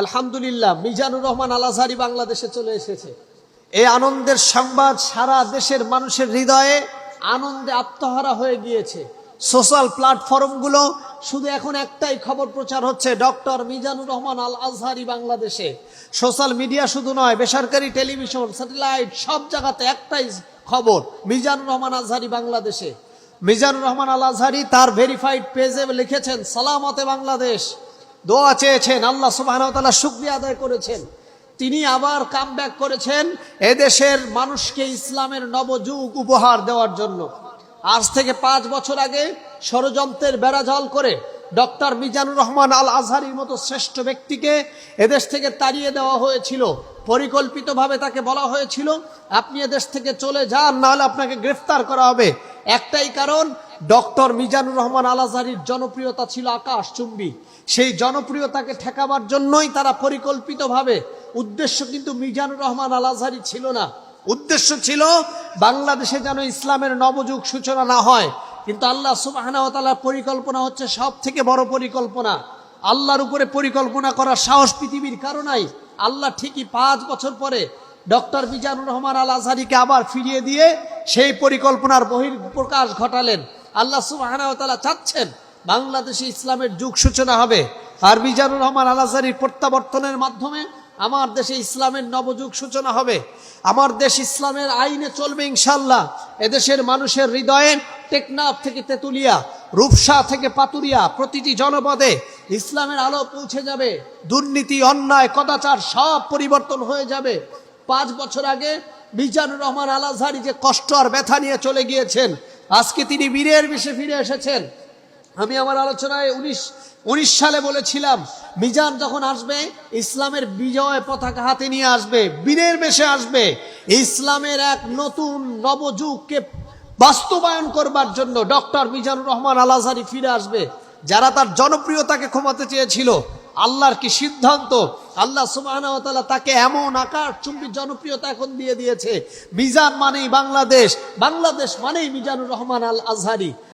আলহামদুলিল্লাহ, মিজানুর রহমান আল আজহারি বাংলাদেশে চলে এসেছে। এই আনন্দের সংবাদ সারা দেশের মানুষের হৃদয়ে আনন্দে আত্মহারা হয়ে গিয়েছে। সোশ্যাল প্ল্যাটফর্মগুলো শুধু এখন একটাই খবর প্রচার হচ্ছে, ডক্টর মিজানুর রহমান আল আজহারি বাংলাদেশে। সোশ্যাল মিডিয়া শুধু নয়, বেসরকারি টেলিভিশন, স্যাটেলাইট, সব জায়গাতে একটাই খবর, মিজানুর রহমান আজহারি বাংলাদেশে। মিজানুর রহমান আল আজহারি তার ভেরিফাইড পেজে লিখেছেন, সালামতে বাংলাদেশ। দোয়া চেয়েছেন, আল্লাহ সুবাহ শুক্রিয়া আদায় করেছেন। তিনি আবার কাম করেছেন এদেশের মানুষকে ইসলামের নবযুগ উপহার দেওয়ার জন্য। আজ থেকে পাঁচ বছর আগে ষড়যন্ত্রের বেড়াজাল করে ডক্টর মিজানুর রহমান আল আজহারির মতো শ্রেষ্ঠ ব্যক্তিকে এদেশ থেকে তাড়িয়ে দেওয়া হয়েছিল। পরিকল্পিতভাবে তাকে বলা হয়েছিল, আপনি এদেশ থেকে চলে যান, নাহলে আপনাকে গ্রেফতার করা হবে। একটাই কারণ, ডক্টর মিজানুর রহমান আলাজারির জনপ্রিয়তা ছিল আকাশ চুম্বি। সেই জনপ্রিয়তাকে ঠেকাবার জন্যই তারা পরিকল্পিতভাবে, উদ্দেশ্য কিন্তু মিজানুর রহমান আলাজারি ছিল না। উদ্দেশ্য ছিল, বাংলাদেশে যেন ইসলামের নবযুগ সূচনা না হয়। কিন্তু আল্লাহ সুবাহর পরিকল্পনা হচ্ছে সব থেকে বড় পরিকল্পনা। আল্লাহর উপরে পরিকল্পনা করার সাহস পৃথিবীর কারণাই আল্লাহ ঠিকই পাঁচ বছর পরে ডক্টর মিজানুর রহমান আল আজহারিকে আবার ফিরিয়ে দিয়ে সেই পরিকল্পনার বহির প্রকাশ ঘটালেন। আল্লাহ সুবাহ চাচ্ছেন বাংলাদেশে ইসলামের যুগ সূচনা হবে। আর মিজানুর রহমান আল আজহারির প্রত্যাবর্তনের মাধ্যমে আমার দেশে ইসলামের নবযুগ সূচনা হবে। আমার দেশ ইসলামের আইনে চলবে ইনশাল্লাহ এদেশের মানুষের হৃদয়ে টেকনাফ থেকে তেতুলিয়া, রূপসা থেকে পাতুরিয়া প্রতিটি জনপদে ইসলামের আলো পৌঁছে যাবে। দুর্নীতি, অন্যায়, কদাচার সব পরিবর্তন হয়ে যাবে। পাঁচ বছর আগে মিজানুর রহমান আল আজহারি যে কষ্ট আর ব্যথা নিয়ে চলে গিয়েছেন, আজকে তিনি বীরের বেশে ফিরে এসেছেন। আমি আমার আলোচনায় উনিশ উনিশ সালে বলেছিলাম, মিজান যখন আসবে, ইসলামের বিজয় পতাকা হাতে নিয়ে আসবে, বীরের বেশে আসবে, ইসলামের এক নতুন নবযুগকে বাস্তবায়ন করবার জন্য ডক্টর মিজানুর রহমান আল আজহারি ফিরে আসবে। যারা তার জনপ্রিয়তাকে ক্ষমাতে চেয়েছিল, আল্লাহর কি সিদ্ধান্ত আল্লাহ সুবাহ তাকে এমন আকার চুম্বি জনপ্রিয়তা এখন দিয়ে দিয়েছে। মিজান মানেই বাংলাদেশ বাংলাদেশ মানেই মিজানুর রহমান আল আজহারি